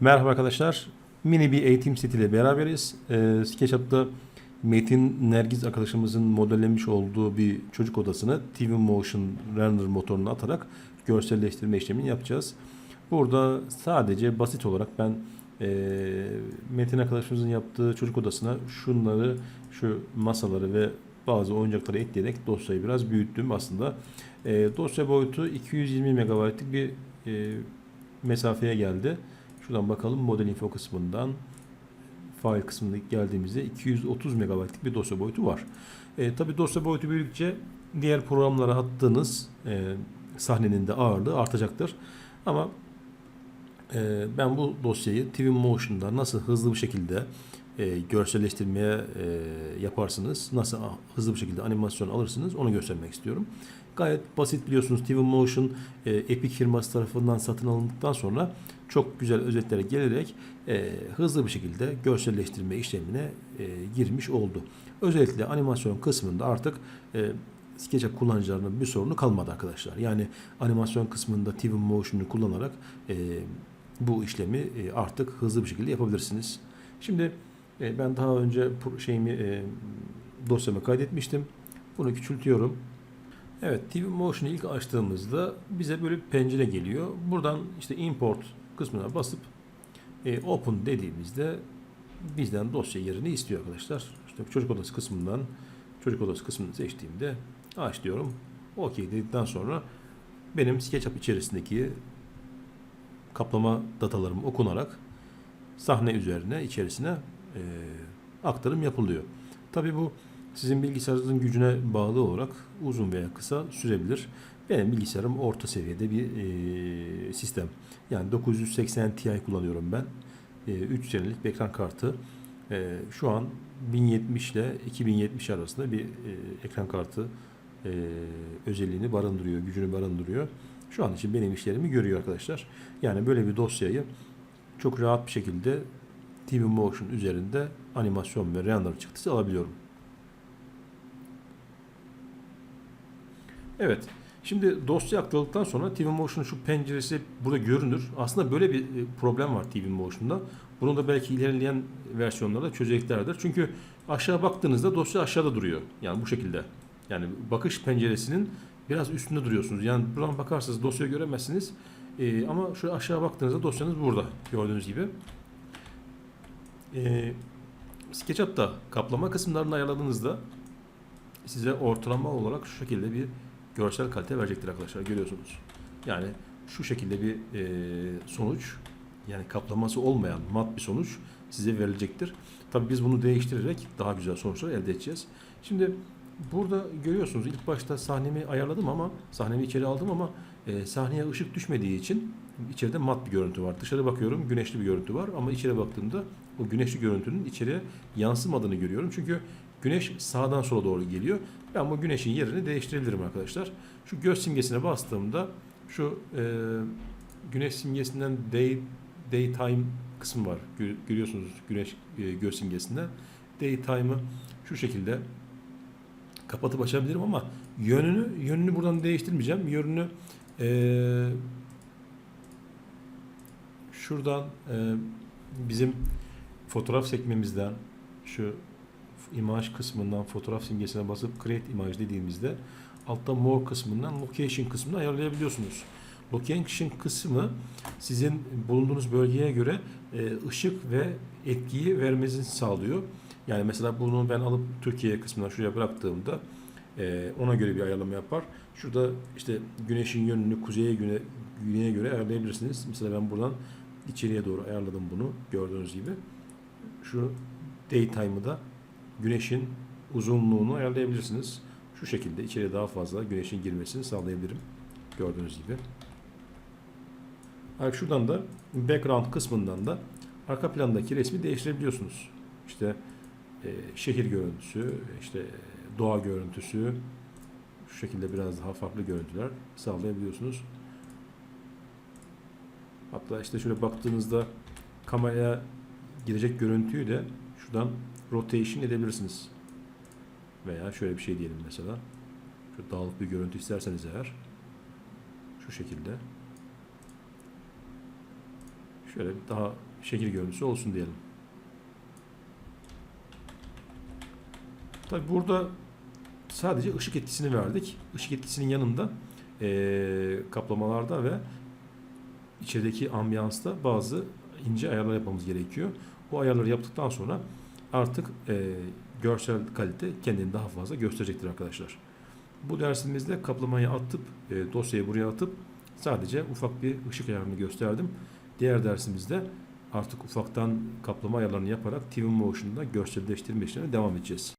Merhaba arkadaşlar. Mini bir eğitim setiyle beraberiz. Ee, SketchUp'ta Metin Nergiz arkadaşımızın modellemiş olduğu bir çocuk odasını TV Motion Render motoruna atarak görselleştirme işlemini yapacağız. Burada sadece basit olarak ben e, Metin arkadaşımızın yaptığı çocuk odasına şunları, şu masaları ve bazı oyuncakları ekleyerek dosyayı biraz büyüttüm aslında. E, dosya boyutu 220 MB'lık bir e, mesafeye geldi. Şuradan bakalım model info kısmından file kısmına geldiğimizde 230 MB'lık bir dosya boyutu var. E, Tabi dosya boyutu büyüdükçe diğer programlara attığınız e, sahnenin de ağırlığı artacaktır. Ama e, ben bu dosyayı Twinmotion'da nasıl hızlı bir şekilde e, görselleştirmeye e, yaparsınız, nasıl hızlı bir şekilde animasyon alırsınız onu göstermek istiyorum. Gayet basit biliyorsunuz Twinmotion e, Epic firması tarafından satın alındıktan sonra çok güzel özetlere gelerek e, hızlı bir şekilde görselleştirme işlemine e, girmiş oldu. Özellikle animasyon kısmında artık e, SketchUp kullanıcılarının bir sorunu kalmadı arkadaşlar. Yani animasyon kısmında Twinmotion'u kullanarak e, bu işlemi e, artık hızlı bir şekilde yapabilirsiniz. Şimdi e, ben daha önce şeyimi e, dosyamı kaydetmiştim. Bunu küçültüyorum. Evet, Twinmotion'u ilk açtığımızda bize böyle bir pencere geliyor. Buradan işte import kısmına basıp e, open dediğimizde bizden dosya yerini istiyor arkadaşlar. İşte çocuk odası kısmından çocuk odası kısmını seçtiğimde aç diyorum. OK dedikten sonra benim SketchUp içerisindeki kaplama datalarım okunarak sahne üzerine içerisine e, aktarım yapılıyor. Tabii bu sizin bilgisayarınızın gücüne bağlı olarak uzun veya kısa sürebilir. Benim bilgisayarım orta seviyede bir e, sistem. Yani 980 Ti kullanıyorum ben. E, 3 senelik bir ekran kartı. E, şu an 1070 ile 2070 arasında bir e, ekran kartı e, özelliğini barındırıyor, gücünü barındırıyor. Şu an için benim işlerimi görüyor arkadaşlar. Yani böyle bir dosyayı çok rahat bir şekilde Twinmotion üzerinde animasyon ve render çıktısı alabiliyorum. Evet. Şimdi dosya aktarıldıktan sonra Twinmotion'un şu penceresi burada görünür. Aslında böyle bir e, problem var Twinmotion'da. Bunu da belki ilerleyen versiyonlarda çözeceklerdir. Çünkü aşağı baktığınızda dosya aşağıda duruyor. Yani bu şekilde. Yani bakış penceresinin biraz üstünde duruyorsunuz. Yani buradan bakarsanız dosyayı göremezsiniz. Ee, ama şu aşağı baktığınızda dosyanız burada gördüğünüz gibi. Ee, SketchUp'ta kaplama kısımlarını ayarladığınızda size ortalama olarak şu şekilde bir görsel kalite verecektir arkadaşlar görüyorsunuz. Yani şu şekilde bir e, sonuç yani kaplaması olmayan mat bir sonuç size verilecektir. Tabi biz bunu değiştirerek daha güzel sonuçlar elde edeceğiz. Şimdi burada görüyorsunuz ilk başta sahnemi ayarladım ama sahnemi içeri aldım ama e, sahneye ışık düşmediği için içeride mat bir görüntü var. Dışarı bakıyorum güneşli bir görüntü var ama içeri baktığımda o güneşli görüntünün içeriye yansımadığını görüyorum. Çünkü güneş sağdan sola doğru geliyor. Ben bu güneşin yerini değiştirebilirim arkadaşlar. Şu göz simgesine bastığımda şu e, güneş simgesinden day daytime kısmı var. Gö- Görüyorsunuz güneş e, göz simgesinden. Daytime'ı şu şekilde kapatıp açabilirim ama yönünü yönünü buradan değiştirmeyeceğim. Yönünü e, şuradan e, bizim fotoğraf sekmemizden şu imaj kısmından fotoğraf simgesine basıp create image dediğimizde altta more kısmından location kısmını ayarlayabiliyorsunuz. Location kısmı sizin bulunduğunuz bölgeye göre e, ışık ve etkiyi vermenizi sağlıyor. Yani mesela bunu ben alıp Türkiye kısmına şuraya bıraktığımda e, ona göre bir ayarlama yapar. Şurada işte güneşin yönünü kuzeye güne, güneye göre ayarlayabilirsiniz. Mesela ben buradan içeriye doğru ayarladım bunu gördüğünüz gibi. Şu daytime'ı da güneşin uzunluğunu ayarlayabilirsiniz. Şu şekilde içeriye daha fazla güneşin girmesini sağlayabilirim. Gördüğünüz gibi. Ayrıca şuradan da background kısmından da arka plandaki resmi değiştirebiliyorsunuz. İşte e, şehir görüntüsü, işte doğa görüntüsü, şu şekilde biraz daha farklı görüntüler sağlayabiliyorsunuz. Hatta işte şöyle baktığınızda kameraya girecek görüntüyü de şuradan rotation edebilirsiniz. Veya şöyle bir şey diyelim mesela. Şu dağılık bir görüntü isterseniz eğer şu şekilde şöyle daha şekil görüntüsü olsun diyelim. Tabi burada sadece ışık etkisini verdik. Işık etkisinin yanında eee, kaplamalarda ve içerideki ambiyansta bazı ince ayarlar yapmamız gerekiyor. Bu ayarları yaptıktan sonra artık eee, görsel kalite kendini daha fazla gösterecektir arkadaşlar. Bu dersimizde kaplamayı atıp e, dosyayı buraya atıp sadece ufak bir ışık ayarını gösterdim. Diğer dersimizde artık ufaktan kaplama ayarlarını yaparak TV Motion'da görselleştirme işlerine devam edeceğiz.